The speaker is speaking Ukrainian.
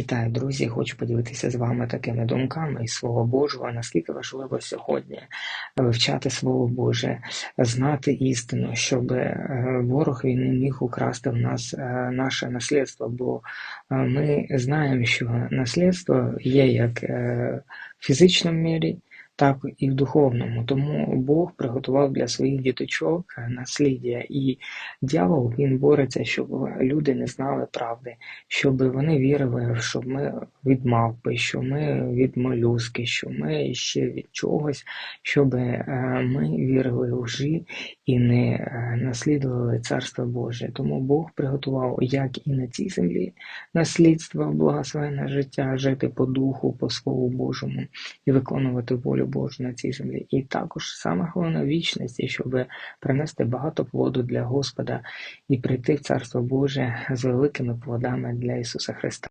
Вітаю, друзі! Хочу поділитися з вами такими думками із Слова Божого, наскільки важливо сьогодні вивчати Слово Боже, знати істину, щоб е, ворог він не міг украсти в нас е, наше наслідство, бо е, ми знаємо, що наслідство є як в фізичному мірі, так і в духовному. Тому Бог приготував для своїх діточок насліддя, і дьявол він бореться, щоб люди не знали правди, щоб вони вірили, що ми від мавпи, що ми від молюски, що ми ще від чогось, щоб е, ми вірили в лжі і не е, наслідували Царство Боже. Тому Бог приготував як і на цій землі наслідство, благословенне життя, жити по духу, по Слову Божому і виконувати волю Божу на цій землі. І також саме головне вічності, щоб принести багато плоду для Господа і прийти в Царство Боже з великими плодами для Ісуса Христа.